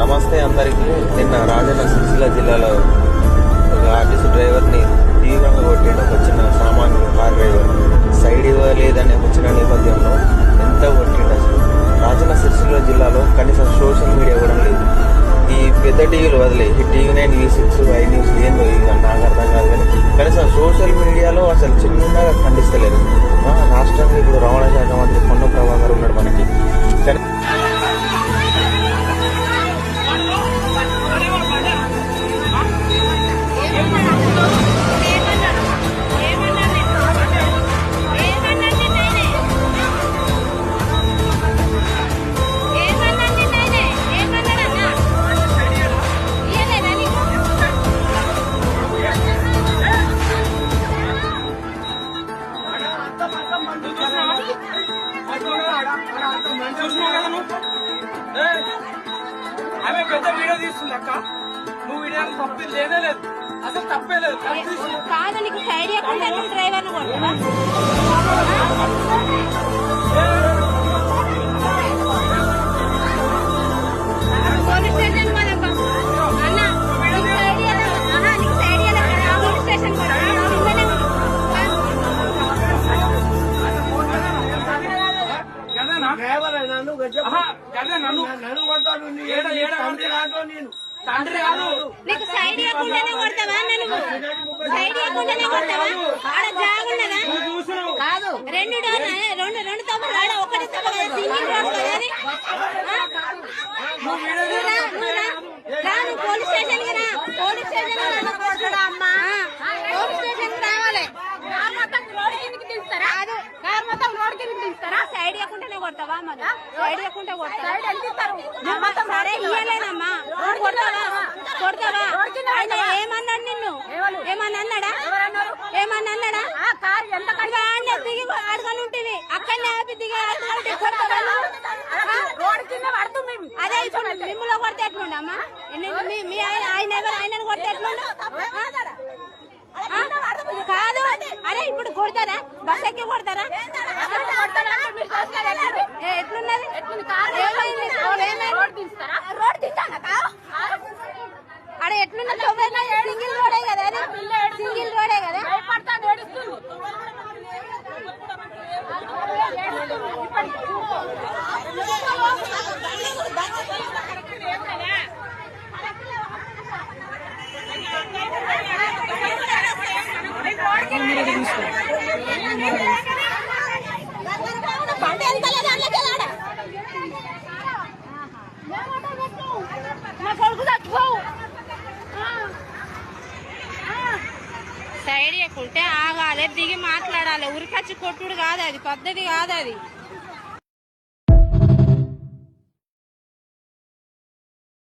నమస్తే అందరికీ. నిన్న రాజన్న సిరిసిల్ల జిల్లాలో ఒక ఆర్టీసీ డ్రైవర్ని తీవ్రంగా కొట్టిన ఒక చిన్న సామాన్య కార్ డ్రైవర్. సైడ్ ఇవ్వలేదనే ఒక చిన్న నేపథ్యంలో ఎంత కొట్టిండు అసలు? రాజన్న సిరిసిల్ల జిల్లాలో కనీసం సోషల్ మీడియా కూడా లేదు. ఈ పెద్ద టీవీలు వదిలే. ఈ టీవీ నైన్ ఈ సిక్స్ ఐ న్యూస్ ఏందో ఇక నాకు అర్థం కాదు కానీ కనీసం సోషల్ మీడియాలో అసలు చిన్నగా ఖండిస్తలేరు పెద్ద వీడియో తీస్తుంది అక్క. నువ్వు వీడియో తప్పి లేదే లేదు. అసలు తప్పే లేదు. కాదు నీకు ఎక్కడ డ్రైవర్ కొట్టవా? గదేనా? ఆహా, గదే నన్ను ఏడ ఏడ తండ్రి కాదు నీకు సైడ్ ఇవ్వకుండానే కొడతావా నన్ను? సైడ్ ఇవ్వకుండానే కొడతావా? ఆడ జాగున్నదా? నువ్వు చూసినావు. కాదు. రెండు రెండు ఆడ ఒకటి సింగిల్ రోడ్ కదా సైడ్ ఇవ్వకుండానే కొడతావా మళ్ళా సైడ్ ఇవ్వకుంటే కొడతావా? సరే ఇయ్యలేనమ్మా కొడతావా? కొడతావా? ఆయన ఏమన్నాడు నిన్ను? ఏమన్నా అన్నాడా? ఏమన్నా అన్నాడా? ఆడనే దిగి ఆడుకొని ఉంటుంది అక్కడనే ఆపి దిగి? అదే ఇప్పుడు మిమ్మల్ని కొడితే ఎట్లుండమ్మా మీ ఆయన ఆయన ఎవరు? ఆయనను కొడితే ఎట్లుండు ఆ? కాదు అరే ఇప్పుడు కొడతారా? బస్ ఎక్కి కొడతారా? ఎట్లున్నది? ఏమైంది? ఏమైంది? ఎట్లున్నది సింగిల్ రోడే కదా అది? సింగిల్ రోడే కదా? బండి వెళ్తలేదు సైడ్ ఇవ్వకుంటే ఆగాలి దిగి మాట్లాడాలి. ఉరికచ్చి కొట్టుడు కాదు అది పద్ధతి కాదు అది.